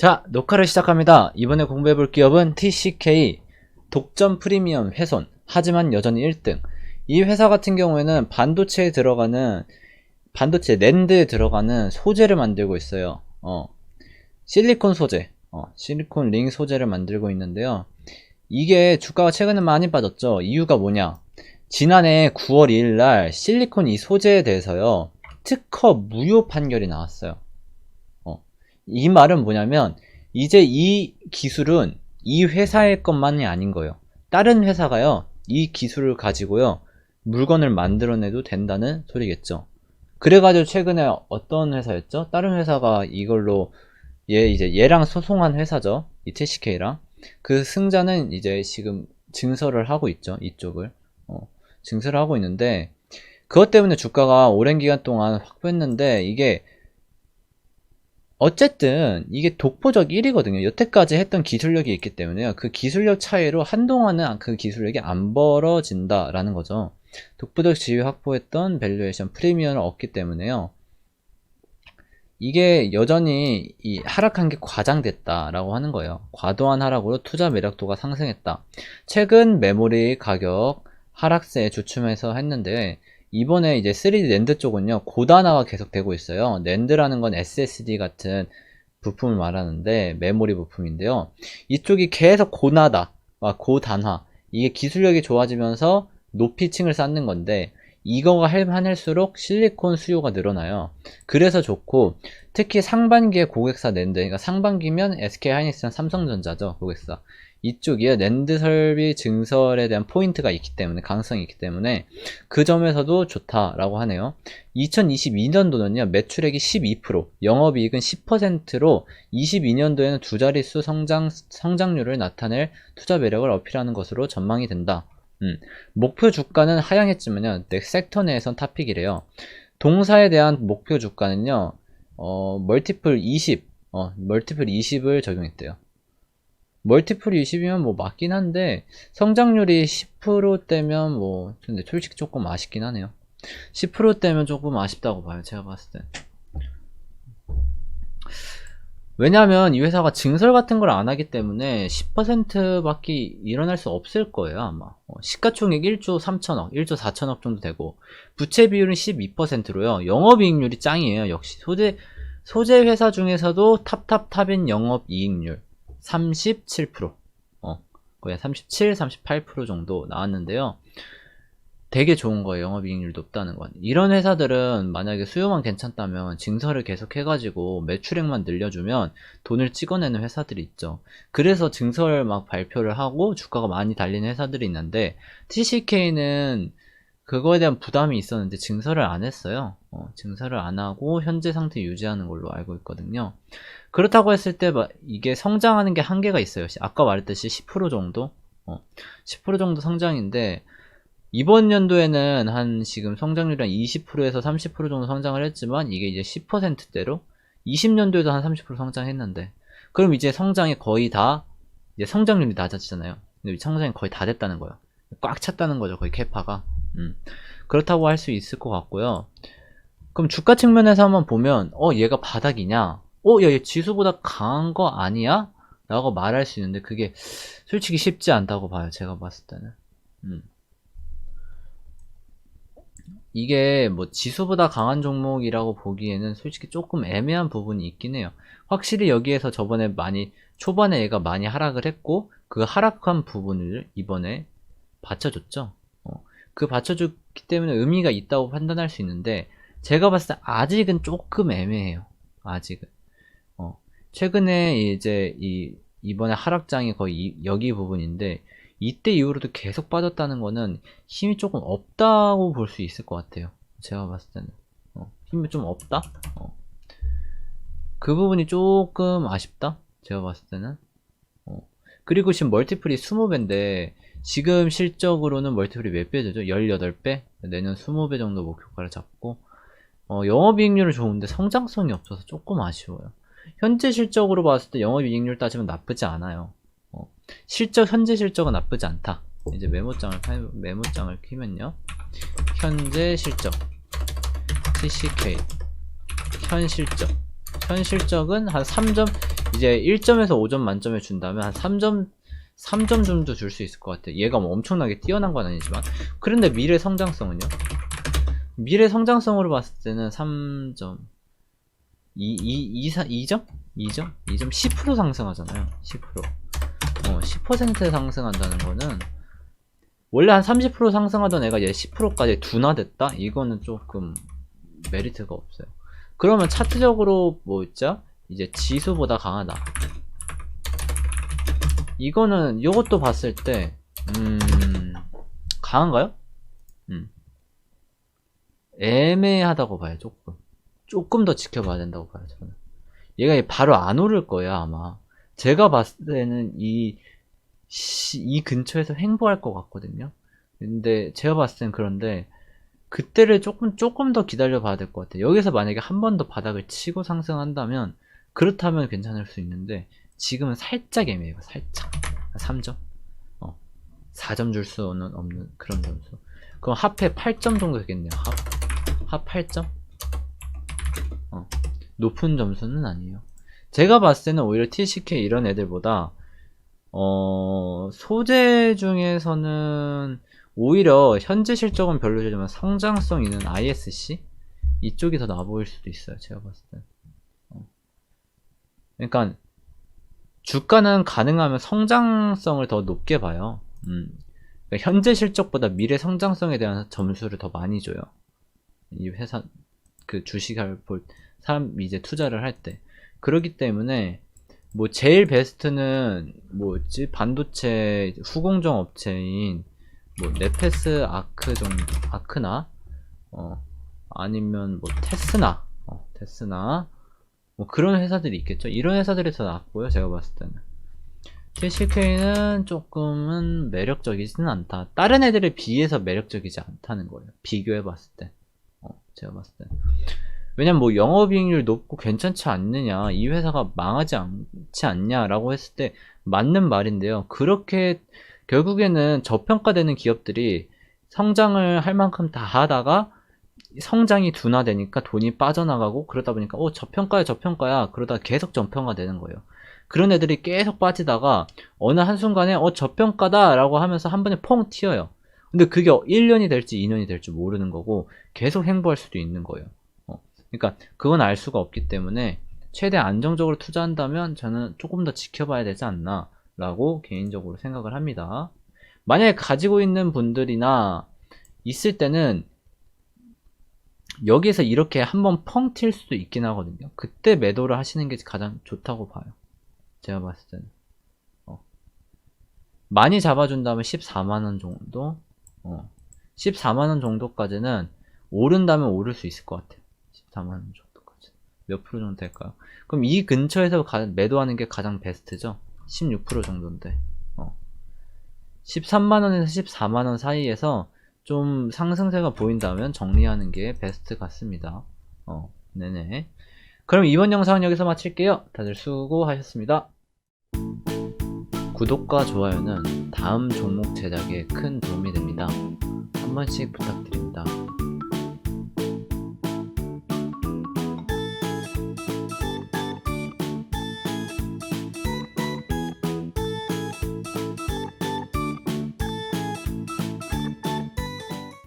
자, 녹화를 시작합니다. 이번에 공부해볼 기업은 TCK 독점 프리미엄 훼손. 하지만 여전히 1등. 이 회사 같은 경우에는 반도체에 들어가는 반도체 랜드에 들어가는 소재를 만들고 있어요. 어, 실리콘 소재, 어, 실리콘 링 소재를 만들고 있는데요. 이게 주가가 최근에 많이 빠졌죠. 이유가 뭐냐? 지난해 9월 2일 날 실리콘 이 소재에 대해서요. 특허 무효 판결이 나왔어요. 어, 이 말은 뭐냐면 이제 이 기술은 이 회사의 것만이 아닌 거예요. 다른 회사가요. 이 기술을 가지고요. 물건을 만들어내도 된다는 소리겠죠. 그래가지고 최근에 어떤 회사였죠? 다른 회사가 이걸로 얘 이제 얘랑 소송한 회사죠. 이 TCK랑 그 승자는 이제 지금 증서를 하고 있죠. 이쪽을 어, 증서를 하고 있는데 그것 때문에 주가가 오랜 기간 동안 확 뺐는데 이게 어쨌든 이게 독보적 1위거든요. 여태까지 했던 기술력이 있기 때문에요. 그 기술력 차이로 한동안은 그 기술력이 안 벌어진다라는 거죠. 독보적 지위 확보했던 밸류에이션 프리미엄을 얻기 때문에요. 이게 여전히 이 하락한 게 과장됐다라고 하는 거예요. 과도한 하락으로 투자 매력도가 상승했다. 최근 메모리 가격 하락세에 주춤해서 했는데 이번에 이제 3D 랜드 쪽은요 고단화가 계속되고 있어요. 랜드라는 건 SSD 같은 부품을 말하는데 메모리 부품인데요. 이쪽이 계속 고나다, 아, 고단화 이게 기술력이 좋아지면서 높이층을 쌓는 건데 이거가 할만할수록 실리콘 수요가 늘어나요. 그래서 좋고 특히 상반기에 고객사 랜드, 그러니까 상반기면 SK 하이닉스랑 삼성전자죠 고객사. 이쪽이요 랜드 설비 증설에 대한 포인트가 있기 때문에 가능성이 있기 때문에 그 점에서도 좋다라고 하네요. 2022년도는요 매출액이 12%, 영업이익은 10%로 22년도에는 두 자릿수 성장 성장률을 나타낼 투자 매력을 어필하는 것으로 전망이 된다. 음, 목표 주가는 하향했지만요 넥 섹터 내에선 탑픽이래요. 동사에 대한 목표 주가는요 어, 멀티플 20, 어, 멀티플 20을 적용했대요. 멀티플 20이면 뭐 맞긴 한데 성장률이 10%대면 뭐 근데 솔직히 조금 아쉽긴 하네요. 10%대면 조금 아쉽다고 봐요. 제가 봤을 때. 왜냐하면 이 회사가 증설 같은 걸 안 하기 때문에 10%밖에 일어날 수 없을 거예요 아마 어, 시가총액 1조 3천억 1조 4천억 정도 되고 부채 비율은 12%로요 영업이익률이 짱이에요 역시 소재 소재 회사 중에서도 탑탑탑인 영업이익률 37% 어, 거의 37, 38% 정도 나왔는데요. 되게 좋은 거예요. 영업이익률 높다는 건. 이런 회사들은 만약에 수요만 괜찮다면 증설을 계속 해가지고 매출액만 늘려주면 돈을 찍어내는 회사들이 있죠. 그래서 증설 막 발표를 하고 주가가 많이 달리는 회사들이 있는데 TCK는 그거에 대한 부담이 있었는데 증설을 안 했어요. 어, 증설을 안 하고 현재 상태 유지하는 걸로 알고 있거든요. 그렇다고 했을 때 이게 성장하는 게 한계가 있어요. 아까 말했듯이 10% 정도, 어, 10% 정도 성장인데 이번 연도에는 한 지금 성장률이 한 20%에서 30% 정도 성장을 했지만 이게 이제 10%대로 20년도에도 한 30% 성장했는데 그럼 이제 성장이 거의 다 이제 성장률이 낮아지잖아요. 근데 성장이 거의 다 됐다는 거예요. 꽉 찼다는 거죠. 거의 캐파가. 음. 그렇다고 할 수 있을 것 같고요. 그럼 주가 측면에서 한번 보면 어 얘가 바닥이냐? 어, 야, 얘 지수보다 강한 거 아니야? 라고 말할 수 있는데 그게 솔직히 쉽지 않다고 봐요. 제가 봤을 때는. 음. 이게 뭐 지수보다 강한 종목이라고 보기에는 솔직히 조금 애매한 부분이 있긴 해요. 확실히 여기에서 저번에 많이 초반에 얘가 많이 하락을 했고 그 하락한 부분을 이번에 받쳐줬죠. 어, 그 받쳐줬기 때문에 의미가 있다고 판단할 수 있는데 제가 봤을 때 아직은 조금 애매해요. 아직은. 어, 최근에 이제 이 이번에 하락장이 거의 이, 여기 부분인데 이때 이후로도 계속 빠졌다는 거는 힘이 조금 없다고 볼 수 있을 것 같아요. 제가 봤을 때는 어, 힘이 좀 없다. 어. 그 부분이 조금 아쉽다. 제가 봤을 때는. 어. 그리고 지금 멀티플이 20배인데 지금 실적으로는 멀티플이 몇배 되죠? 18배? 내년 20배 정도 목표가를 잡고 어, 영업이익률은 좋은데 성장성이 없어서 조금 아쉬워요. 현재 실적으로 봤을 때 영업이익률 따지면 나쁘지 않아요. 어, 실적 현재 실적은 나쁘지 않다. 이제 메모장을 메모장을 키면요. 현재 실적 TCK 현 실적 현 실적은 한 3점 이제 1점에서 5점 만점에 준다면 한 3점 3점 정도 줄 수 있을 것 같아. 얘가 뭐 엄청나게 뛰어난 건 아니지만. 그런데 미래 성장성은요? 미래 성장성으로 봤을 때는 3점 2, 2, 2, 4, 2점? 2점? 2점? 10% 상승하잖아요. 10%. 어, 10% 상승한다는 거는 원래 한 30% 상승하던 애가 얘 10%까지 둔화됐다? 이거는 조금 메리트가 없어요. 그러면 차트적으로 뭐 있죠? 이제 지수보다 강하다. 이거는 이것도 봤을 때 음, 강한가요? 음. 애매하다고 봐요, 조금. 조금 더 지켜봐야 된다고 봐요, 저는. 얘가 바로 안 오를 거예요, 아마. 제가 봤을 때는 이, 시- 이 근처에서 횡보할 것 같거든요. 근데 제가 봤을 땐 그런데 그때를 조금 조금 더 기다려 봐야 될 것 같아요. 여기서 만약에 한 번 더 바닥을 치고 상승한다면 그렇다면 괜찮을 수 있는데 지금은 살짝 애매해요. 살짝 3점, 어 4점 줄 수는 없는 그런 점수. 그럼 합해 8점 정도 되겠네요. 합, 합 8점? 어 높은 점수는 아니에요. 제가 봤을 때는 오히려 TCK 이런 애들보다 어 소재 중에서는 오히려 현재 실적은 별로지만 성장성 있는 ISC 이쪽이 더 나아 보일 수도 있어요. 제가 봤을 때. 어. 그러니까 주가는 가능하면 성장성을 더 높게 봐요. 음. 그러니까 현재 실적보다 미래 성장성에 대한 점수를 더 많이 줘요. 이 회사 그 주식을 볼 사람 이제 투자를 할 때. 그렇기 때문에 뭐 제일 베스트는 뭐였지? 반도체 후공정 업체인 뭐 네페스 아크 정도 아크나? 어 아니면 뭐 테스나? 어 테스나? 뭐 그런 회사들이 있겠죠? 이런 회사들이 더 낫고요 제가 봤을 때는. TCK는 조금은 매력적이지는 않다. 다른 애들에 비해서 매력적이지 않다는 거예요. 비교해 봤을 때. 어, 제가 봤을 때 왜냐면 뭐 영업이익률 높고 괜찮지 않느냐 이 회사가 망하지 않지 않냐라고 했을 때 맞는 말인데요. 그렇게 결국에는 저평가되는 기업들이 성장을 할 만큼 다 하다가 성장이 둔화되니까 돈이 빠져나가고 그러다 보니까 어 저평가야 저평가야 그러다 계속 저평가 되는 거예요. 그런 애들이 계속 빠지다가 어느 한순간에 어 저평가다 라고 하면서 한 번에 퐁 튀어요. 근데 그게 1년이 될지 2년이 될지 모르는 거고 계속 행보할 수도 있는 거예요. 어, 그러니까 그건 알 수가 없기 때문에 최대한 안정적으로 투자한다면 저는 조금 더 지켜봐야 되지 않나 라고 개인적으로 생각을 합니다. 만약에 가지고 있는 분들이나 있을 때는 여기에서 이렇게 한번 펑 튈 수도 있긴 하거든요. 그때 매도를 하시는 게 가장 좋다고 봐요. 제가 봤을 때는. 어. 많이 잡아준다면 14만원 정도? 어. 14만원 정도까지는 오른다면 오를 수 있을 것 같아요. 14만원 정도까지. 몇 프로 정도 될까요? 그럼 이 근처에서 가- 매도하는 게 가장 베스트죠? 16% 정도인데. 어. 13만원에서 14만원 사이에서 좀 상승세가 보인다면 정리하는 게 베스트 같습니다. 어, 네네. 그럼 이번 영상은 여기서 마칠게요. 다들 수고하셨습니다. 구독과 좋아요는 다음 종목 제작에 큰 도움이 됩니다. 한 번씩 부탁드립니다.